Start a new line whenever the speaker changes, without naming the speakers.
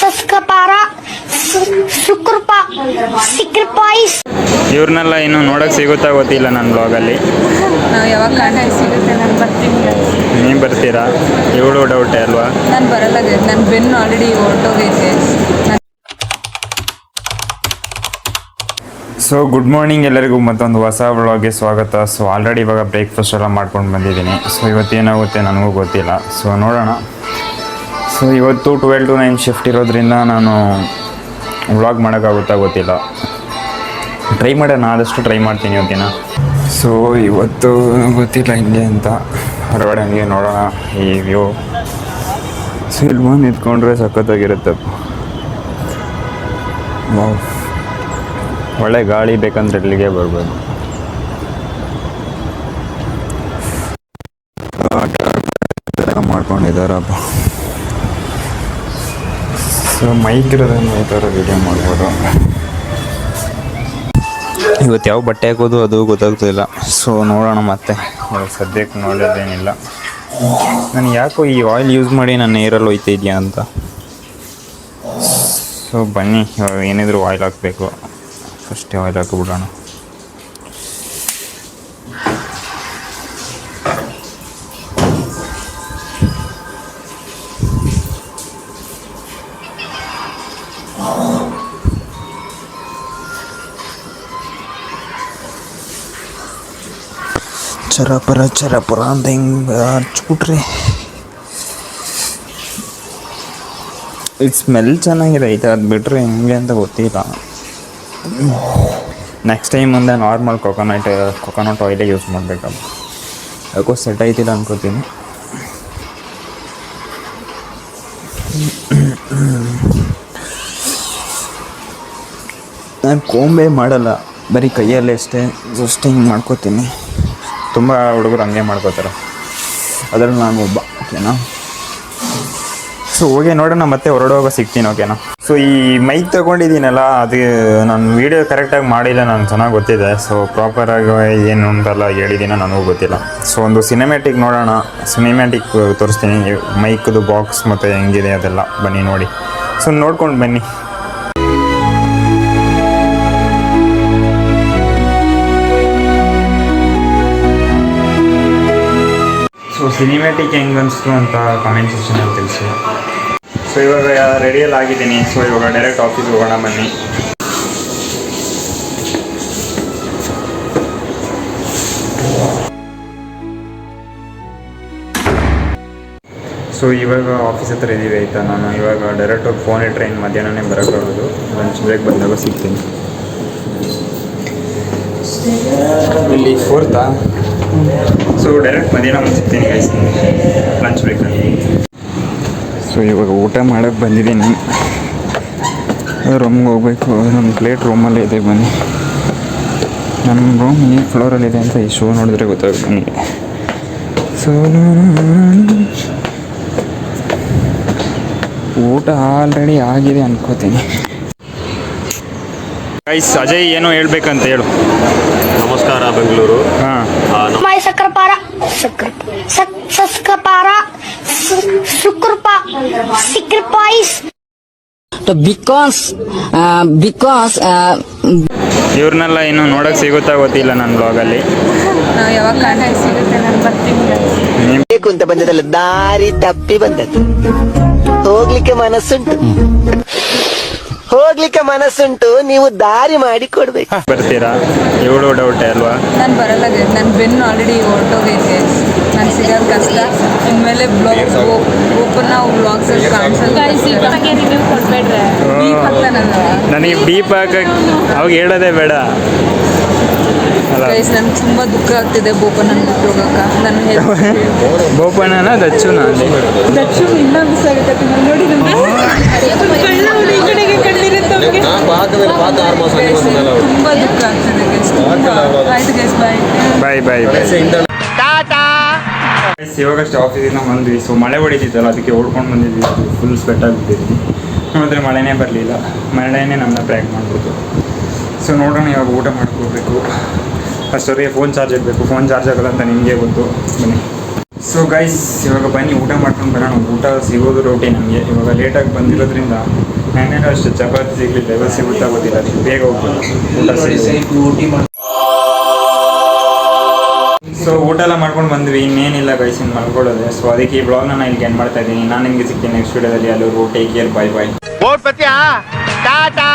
ಸಸ್ಕಪಾರ ಸುಕೃಪ ಸಿಕ್ರಿಪಾಯಿಸ್.
ಇವ್ರನ್ನೆಲ್ಲ ಇನ್ನು ನೋಡಕ್ ಸಿಗುತ್ತಾ ಗೊತ್ತಿಲ್ಲ ನನ್ನ ಬ್ಲಾಗಲ್ಲಿ
ನಾವು ಯಾವಾಗ ಕಾಂಟ್ಯಾಕ್ಟ್ ಸಿಗುತ್ತೆ ನಾನು ಬರ್ತೀನಿ
ನೀವು ಬರ್ತೀರಾ? ಇವಳು ಡೌಟೇ ಅಲ್ವಾ?
ನಾನು ಬರಲ್ಲ ನನ್ನ ಬೆನ್ನು ಆಲ್ರೆಡಿ ಹೊರಟೋಗೈತೆ
ಸೊ ಗುಡ್ ಮಾರ್ನಿಂಗ್ ಎಲ್ಲರಿಗೂ ಮತ್ತೊಂದು ಹೊಸ ವ್ಲಾಗ್ಗೆ ಸ್ವಾಗತ. ಸೊ ಆಲ್ರೆಡಿ ಇವಾಗ ಬ್ರೇಕ್ಫಾಸ್ಟ್ ಎಲ್ಲ ಮಾಡ್ಕೊಂಡು ಬಂದಿದ್ದೀನಿ. ಸೊ ಇವತ್ತೇನಾಗುತ್ತೆ ನನಗೂ ಗೊತ್ತಿಲ್ಲ. ಸೊ ನೋಡೋಣ. ಸೊ ಇವತ್ತು ಟ್ವೆಲ್ ಟು ನೈನ್ ಶಿಫ್ಟ್ ಇರೋದ್ರಿಂದ ನಾನು ವ್ಲಾಗ್ ಮಾಡೋಕ್ಕಾಗುತ್ತಾ ಗೊತ್ತಿಲ್ಲ. ಟ್ರೈ ಮಾಡೋಣ, ಆದಷ್ಟು ಟ್ರೈ ಮಾಡ್ತೀನಿ ಓಕೆನಾ ಸೊ ಇವತ್ತು ಗೊತ್ತಿಲ್ಲ ಹಿಂಗೆ ಅಂತ. ಹೊರಗಡೆ ಹಂಗೆ ನೋಡೋಣ ಈ ವ್ಯೂ ಸೊ ಇಲ್ಲಿ ಬಂದು ನಿಂತ್ಕೊಂಡ್ರೆ ಸಖತ್ತಾಗಿರುತ್ತೆ. ಒಳ್ಳೆ ಗಾಳಿ ಬೇಕಂದ್ರೆ ಇಲ್ಲಿಗೆ ಬರ್ಬೋದು. ಮಾಡ್ಕೊಂಡಿದ್ದಾರಪ್ಪ. ಸೊ ಮೈಕ್ ಇರೋದನ್ನು ಈ ಥರ ವಿಡಿಯೋ ಮಾಡ್ಬೋದು. ಇವತ್ತು ಯಾವ ಬಟ್ಟೆ ಹಾಕೋದು ಅದು ಗೊತ್ತಾಗ್ತಿಲ್ಲ. ಸೊ ನೋಡೋಣ ಮತ್ತೆ. ಸದ್ಯಕ್ಕೆ ನೋಡೋದೇನಿಲ್ಲ ನಾನು ಯಾಕೋ ಈ ಆಯಿಲ್ ಯೂಸ್ ಮಾಡಿ ನನ್ನ ಏರಲ್ಲಿ ಹೋಯ್ತಾ ಇದೆಯಾ ಅಂತ. ಸೊ ಬನ್ನಿ ಇವಾಗ ಏನಿದ್ರು ಆಯಿಲ್ ಹಾಕಬೇಕು. ಫಸ್ಟೇ ಆಯಿಲ್ ಹಾಕಿಬಿಡೋಣ. ಚರಪರ ಚರಪರ ಅಂತ ಹಿಂಗೆ ಹಚ್ಬಿಟ್ರಿ. ಇದು ಸ್ಮೆಲ್ ಚೆನ್ನಾಗಿದೆ ಐತೆ ಅದು ಬಿಟ್ಟರೆ ಹೆಂಗೆ ಅಂತ ಗೊತ್ತಿಲ್ಲ. ನೆಕ್ಸ್ಟ್ ಟೈಮ್ ಮುಂದೆ ನಾರ್ಮಲ್ ಕೊಕೊನಟ್ ಕೊಕೊನಟ್ ಆಯಿಲೇ ಯೂಸ್ ಮಾಡಬೇಕು. ಯಾಕೋ ಸೆಟ್ ಐತಿಲ್ಲ ಅನ್ಕೋತೀನಿ. ನಾನು ಕೋಂಬೆ ಮಾಡಲ್ಲ, ಬರೀ ಕೈಯಲ್ಲೇ ಅಷ್ಟೇ ಜಸ್ಟ್ ಹಿಂಗೆ ಮಾಡ್ಕೋತೀನಿ. ತುಂಬ ಹುಡುಗರು ಹಂಗೆ ಮಾಡ್ಕೋತಾರೆ. ಅದರಲ್ಲಿ ನಾನು ಒಬ್ಬ ಓಕೆನಾ ಸೊ ಹೋಗಿ ನೋಡೋಣ ಮತ್ತೆ ಹೊರಡುವಾಗ ಸಿಗ್ತೀನಿ ಓಕೆನಾ ಸೊ ಈ ಮೈಕ್ ತಗೊಂಡಿದ್ದೀನಲ್ಲ, ಅದು ನಾನು ವೀಡಿಯೋ ಕರೆಕ್ಟಾಗಿ ಮಾಡಿಲ್ಲ ನಾನು ಚೆನ್ನಾಗಿ ಗೊತ್ತಿದೆ. ಸೊ ಪ್ರಾಪರಾಗಿ ಏನು ಅಂತೆಲ್ಲ ಹೇಳಿದ್ದೀನ ನನಗೂ ಗೊತ್ತಿಲ್ಲ. ಸೊ ಒಂದು ಸಿನಿಮ್ಯಾಟಿಕ್ ನೋಡೋಣ. ಸಿನಿಮ್ಯಾಟಿಕ್ ತೋರಿಸ್ತೀನಿ. ಮೈಕ್ದು ಬಾಕ್ಸ್ ಮತ್ತು ಹೆಂಗಿದೆ ಅದೆಲ್ಲ, ಬನ್ನಿ ನೋಡಿ. ಸೊ ನೋಡ್ಕೊಂಡು ಬನ್ನಿ. ಸಿನಿಮ್ಯಾಟಿಕ್ ಹೆಂಗೆ ಅನಿಸ್ತು ಅಂತ ಕಮೆಂಟ್ ಸೆಕ್ಷನಲ್ಲಿ ತಿಳಿಸಿ. ಸೊ ಇವಾಗ ರೆಡಿಯಲ್ಲಿ ಆಗಿದ್ದೀನಿ. ಸೊ ಇವಾಗ ಡೈರೆಕ್ಟ್ ಆಫೀಸ್ ಹೋಗೋಣ ಬನ್ನಿ. ಸೊ ಇವಾಗ ಆಫೀಸ್ ಹತ್ರ ಇದ್ದೀವಿ ಆಯ್ತಾ? ನಾನು ಇವಾಗ ಡೈರೆಕ್ಟ್ ಫೋನೇ ಟ್ರೈನ್ ಮಧ್ಯಾಹ್ನನೇ ಬರೋಕ್ಕಾಗೋದು ಲಂಚ್ ಬ್ರೇಕ್ ಬಂದಾಗ ಸಿಗ್ತೀನಿ. ಇಲ್ಲಿ ಫೋರ್ತಾ ಸೊ ಡೈರೆಕ್ಟ್ ಮಧ್ಯಾಹ್ನ ಬಂದು ಸಿಗ್ತೀನಿ ಗೈಸ್ ಲಂಚ್ ಬ್ರೇಕಲ್ಲಿ ಸೊ ಇವಾಗ ಊಟ ಮಾಡೋಕ್ಕೆ ಬಂದಿದ್ದೀನಿ. ರೂಮ್ಗೆ ಹೋಗ್ಬೇಕು. ನಮ್ಮ ಪ್ಲೇಟ್ ರೂಮಲ್ಲೇ ಇದೆ ಬನ್ನಿ. ನಮ್ಮ ರೂಮ್ ಈ ಫ್ಲೋರಲ್ಲಿದೆ ಅಂತ ಈ ಶೋ ನೋಡಿದ್ರೆ ಗೊತ್ತಾಗುತ್ತೆ ನನಗೆ ಸೊ ಊಟ ಆಲ್ರೆಡಿ ಆಗಿದೆ ಅನ್ಕೋತೀನಿ. ಗೈಸ್ ಅಜಯ್ ಏನೋ ಹೇಳ್ಬೇಕಂತ ಹೇಳು.
ನಮಸ್ಕಾರ ಬೆಂಗಳೂರು.
ಹಾಂ.
ಆ, ನಮ್ಮ
ಮೈ ಸಸ್ಕಪಾರ. ಸಿಕ್ರಿಪಾಯಿಸ್.
Because uh, because uh,
ಇವ್ರನ್ನೆಲ್ಲ ಇನ್ನು ನೋಡಕ್ ಸಿಗುತ್ತಾ ಗೊತ್ತಿಲ್ಲ ನನ್ನ ಬ್ಲಾಗಲ್ಲಿ
ಯಾವಾಗ ಕಾಂಟ್ಯಾಕ್ಟ್ ಸಿಗುತ್ತೆ ನಾನು ಬರ್ತೀನಿ
ನೀವು
ಬೇಕು ಅಂತ ಬಂದದಲ್ಲ ದಾರಿ ತಪ್ಪಿ ಬಂದದ್ದು. ಹೋಗ್ಲಿಕ್ಕೆ ಮನಸ್ಸುಂಟು. ಹೋಗ್ಲಿಕ್ಕೆ ಮನಸ್ಸುಂಟು ನೀವು ದಾರಿ ಮಾಡಿ ಕೊಡ್ಬೇಕು.
ಬರ್ತೀರಾ? ಇವಳು ಡೌಟ್ ಅಲ್ವಾ?
ನಾನು ಬರಲ್ಲ ನನ್ನ ಬೆನ್ನು ಆಲ್ರೆಡಿ ಹೊರಟೋಗೈತೆ ನಾನು ಸಿಗೋದು ಕಷ್ಟ. ಇನ್ಮೇಲೆ ಬ್ಲಾಗ್ ಓಪನ್ ನಾವು ಬ್ಲಾಗ್ಸ್ ಕಾಣಿಸಲ್ಲ
ನನಗೆ ಬೀಪ್ ಹಾಕಕ್ ಅವಾಗ ಹೇಳೋದೇ ಬೇಡ. ತುಂಬಾ
ಗೈಸ್ ನನ್ಗೆ ತುಂಬ ದುಃಖ ಆಗ್ತಿದೆ ಬೋಪನ್ ನನ್ನ ಬಿಟ್ಟು ಹೋಗಕ್ಕ. ನಾನು
ದಚ್ಚು ನಾನು
ದಚ್ಚು ಇನ್ನೂ ಮಿಸ್ ಆಗುತ್ತೆ ನೋಡಿ ನಮ್ಗೆ ತುಂಬ ದುಃಖ ಆಗ್ತಿದೆ ಆಯ್ತು ಬಾಯ್
ಬಾಯ್ ಬಾಯ್ ಬಾಯ್ ಇವಾಗಷ್ಟೇ ಆಫೀಸಿಂದ ಬಂದ್ವಿ. ಸೊ ಮಳೆ ಹೊಡಿತಿತ್ತಲ್ಲ ಅದಕ್ಕೆ ಓಡ್ಕೊಂಡು ಬಂದಿದ್ವಿ. ಫುಲ್ ಸ್ವೆಟ್ ಆಗಿಬಿಟ್ಟಿದ್ವಿ. ನೋಡಿದ್ರೆ ಮಳೆನೇ ಬರಲಿಲ್ಲ. ಮಳೆನೇ ನಮ್ಮನ್ನ ಪ್ಯಾಕ್ ಮಾಡ್ಬೋದು ಸೊ ನೋಡೋಣ ಇವಾಗ ಊಟ ಮಾಡ್ಕೋಬೇಕು ಅಷ್ಟೊರಿಗೆ ಫೋನ್ ಚಾರ್ಜ್ ಇರಬೇಕು ಫೋನ್ ಚಾರ್ಜ್ ಆಗಲ್ಲ ಅಂತ ನಿಮಗೆ ಗೊತ್ತು. ಬನ್ನಿ. ಸೊ ಗೈಸ್ ಇವಾಗ ಬನ್ನಿ, ಊಟ ಮಾಡ್ಕೊಂಡು ಬರೋಣ. ಊಟ ಸಿಗೋದು ರೋಟಿ ನಮಗೆ. ಇವಾಗ ಲೇಟಾಗಿ ಬಂದಿರೋದ್ರಿಂದ ನಾನೇನು ಅಷ್ಟು ಚಪಾತಿ ಸಿಗಲಿಲ್ಲ ಇವಾಗ ಸಿಗುತ್ತಾ ಗೊತ್ತಿಲ್ಲ. ಅದಕ್ಕೆ ಬೇಗ ಹೋಗ್ಬೋದು. ಸೊ ಊಟ ಎಲ್ಲ ಮಾಡ್ಕೊಂಡು ಬಂದ್ವಿ. ಇನ್ನೇನಿಲ್ಲ ಗೈಸ್ ಇನ್ನು ಮಾಡ್ಕೊಳ್ಳೋದೆ ಸೊ ಅದಕ್ಕೆ ಈ ಬ್ಲಾಗ್ನ ನಾನು ಇಲ್ಲಿ ಎಂಡ್ ಮಾಡ್ತಾ ಇದ್ದೀನಿ. ನಾನು ನಿಮಗೆ ಸಿಗ್ತೀನಿ ನೆಕ್ಸ್ಟ್ ವಿಡಿಯೋದಲ್ಲಿ ಅಲ್ಲೂ ಟೇಕ್ ಕೇರ್ ಬೈ ಬೈ
ಓಟ್ ಪತ್ಯಾ ಟಾಟಾ!